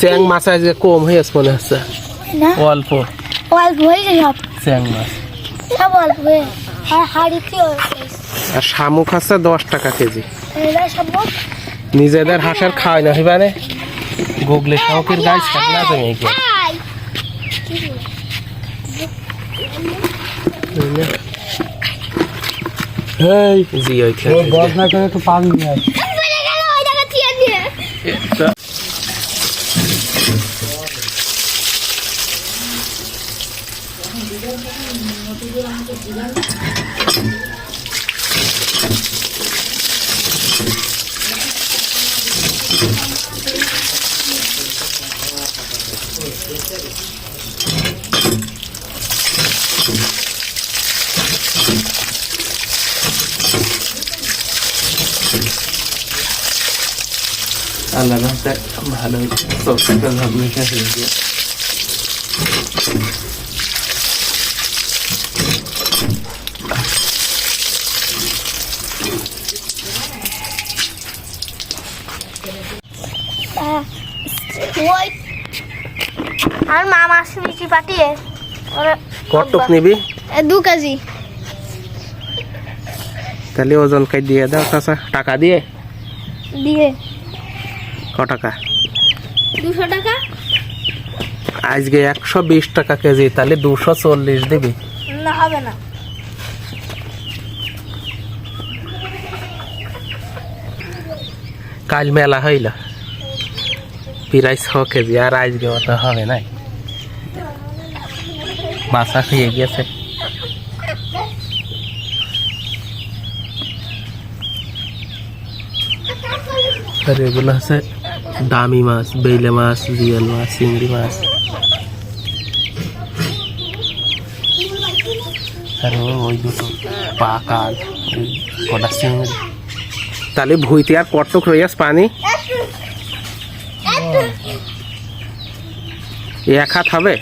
চ্যাং মাছ আজকে কম হয়েছে মনে হচ্ছে। না? অল্প। অল্প হয়ে যায় সব। চ্যাং মাছ। সব অল্প হয়ে আর হাড়িতে আর শামুক হচ্ছে দশ টাকা কেজি। নিজেদের হাঁসের খাওয়াই না হিবানে? গুগলে শামুকের গাছ থাকলে তুমি কি জি ওই খেতে গজ না করে একটু পানি নিয়ে Yeah. Thank you. আল্লাহ রাস্তায় ভালো সবটা ভাবনি খেয়ে আর মা মাছ মিষ্টি পাঠিয়ে? কটক নিবি? এ, দু কেজি। তাহলে ওজন খাই দিয়ে দাও চাচা। টাকা দিয়ে? দিয়ে। টাকা দুশো টাকা? আজকে একশো বিশ টাকা কেজি তাহলে দুশো চল্লিশ দিবি। না হবে না। কাল মেলা হইল। প্রায় ছ কেজি আর আজকে অত হবে নাই। বাসা খেয়ে গেছে। আর এগুলো হচ্ছে দামি মাছ বেলে মাছ জিয়াল মাছ চিংড়ি মাছ। আর ওই দুটো পাকাল কটা চিংড়ি। তাহলে ভুইতে আর কটক রইয়াস পানি? এক হাত হবে?